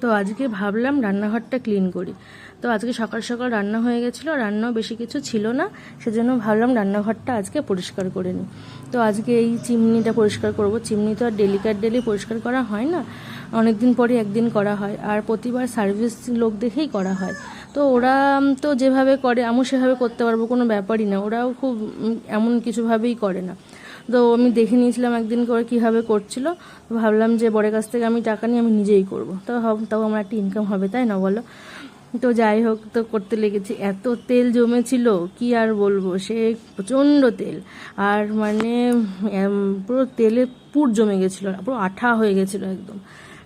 তো আজকে ভাবলাম রান্নাঘরটা ক্লিন করি। তো আজকে সকাল সকাল রান্না হয়ে গেছিল, রান্নাও বেশি কিছু ছিল না, সেজন্য ভাবলাম রান্নাঘরটা আজকে পরিষ্কার করে নিই। তো আজকে এই চিমনিটা পরিষ্কার করব। চিমনি তো আর ডেলিকার ডেলি পরিষ্কার করা হয় না অনেক দিন পরে একদিন করা হয়। আর প্রতিবার সার্ভিস লোক দেখেই করা হয়। তো ওরা তো যেভাবে করে আমি সেভাবে করতে পারব, কোনো ব্যাপারই না। ওরাও খুব এমন কিছুভাবেই করে না। তো আমি দেখে নিয়েছিলাম একদিন করে কীভাবে করছিল। ভাবলাম যে বড়ের কাছ থেকে আমি টাকা নিয়ে আমি নিজেই করব। তো তাও আমার একটা ইনকাম হবে, তাই না বলো? তো যাই হোক, তো করতে লেগেছি। এত তেল জমেছিল, কি আর বলব? সে প্রচণ্ড তেল। আর মানে পুরো তেলে পুর জমে গেছিল পুরো আঠা হয়ে গেছিল একদম।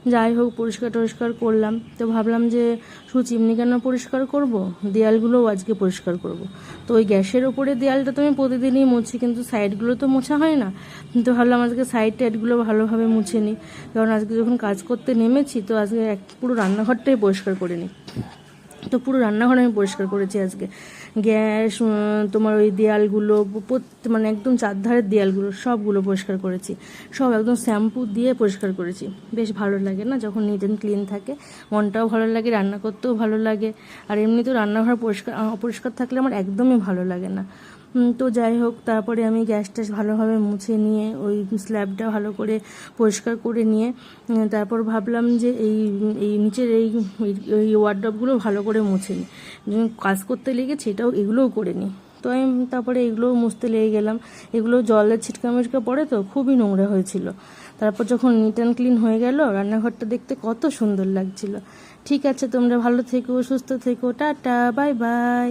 যাই হোক, পরিষ্কার টরিষ্কার করলাম। তো ভাবলাম যে, শুধু চিমনি কেন পরিষ্কার করব? দেয়ালগুলোও আজকে পরিষ্কার করব। তো ওই গ্যাসের ওপরে দেয়ালটা তো আমি প্রতিদিনই মুছি, কিন্তু সাইডগুলো তো মোছা হয় না। তো ভাবলাম আজকে সাইড টাইডগুলো ভালোভাবে মুছে নিই। কারণ আজকে যখন কাজ করতে নেমেছি, তো আজকে এক পুরো রান্নাঘরটাই পরিষ্কার করে নিই। তো পুরো রান্নাঘর আমি পরিষ্কার করেছি আজকে। গ্যাস তোমার ওই দেয়ালগুলো মানে একদম চারধারের দেয়ালগুলো, সবগুলো পরিষ্কার করেছি। সব একদম শ্যাম্পু দিয়ে পরিষ্কার করেছি। বেশ ভালো লাগে না যখন নিট অ্যান্ড ক্লিন থাকে। মনটাও ভালো লাগে, রান্না করতেও ভালো লাগে। আর এমনি তো রান্নাঘর পরিষ্কার, অপরিষ্কার থাকলে আমার একদমই ভালো লাগে না। তো যাই হোক, তারপরে আমি গ্যাস ট্যাস ভালোভাবে মুছে নিয়ে, ওই স্ল্যাবটা ভালো করে পরিষ্কার করে নিয়ে তারপর ভাবলাম যে এই এই নিচের এই, এই- এই ভালো করে মুছে নিই কাজ করতে লেগেছে, এটাও এগুলোও করে নিই তো আমি তারপরে এগুলোও মুছতে লেগে গেলাম। এগুলো জলের ছিটকা মিটকা পড়ে তো, খুবই নোংরা হয়েছিল। তারপর যখন নিট অ্যান্ড ক্লিন হয়ে গেল, রান্নাঘরটা দেখতে কত সুন্দর লাগছিল। ঠিক আছে, তোমরা ভালো থেকো, সুস্থ থেকো, টাটা বাই বাই